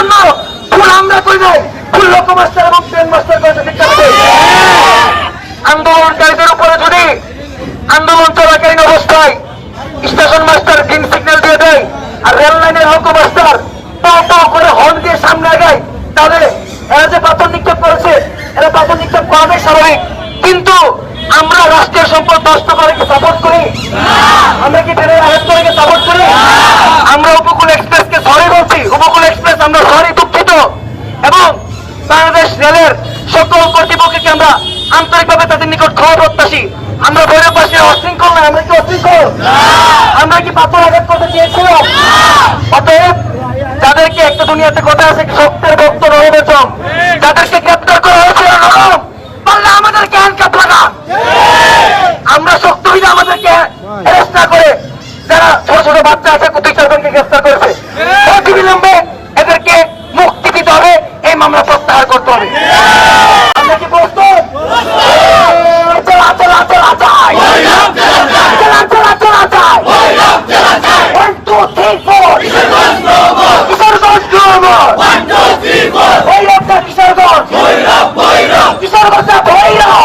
জন্য ভুল আমরা করি নাই ভুল লোক মাস্টার এবং ট্রেন মাস্টার করেছে আছে? আন্দোলনকারীদের উপরে যদি আন্দোলন চলাকালীন অবস্থায় স্টেশন মাস্টার গ্রিন সিগন্যাল দিয়ে দেয় আর রেল লাইনের লোকো মাস্টার পাও পাও করে হর্ন দিয়ে সামনে আগায়, তাহলে এরা যে পাথর নিক্ষেপ করেছে, এরা পাথর নিক্ষেপ করাবে স্বাভাবিক। কিন্তু আমরা রাষ্ট্রীয় সম্পদ নষ্ট করে কি সাপোর্ট করি? আমরা কি ট্রেনের আঘাত করে সাপোর্ট বাংলাদেশ রেলের সকল কর্তৃপক্ষকে আমরা আন্তরিকভাবে তাদের নিকট ক্ষমা প্রত্যাশী। আমরা বৈরব পাশে অশৃঙ্খল না আমরা কি অশৃঙ্খল? আমরা কি পাথর আঘাত করতে চেয়েছিলাম? অতএব যাদেরকে একটা দুনিয়াতে কথা আছে সত্যের ভক্ত নবচম যাদেরকে গ্রেপ্তার করা হয়েছে নরম, পারলে আমাদেরকে আমরা শক্ত হইলে আমাদেরকে করে যারা ছোট ছোট বাচ্চা আছে দুই চারজনকে One, two, three, four. Kishoreganj Kishoreganj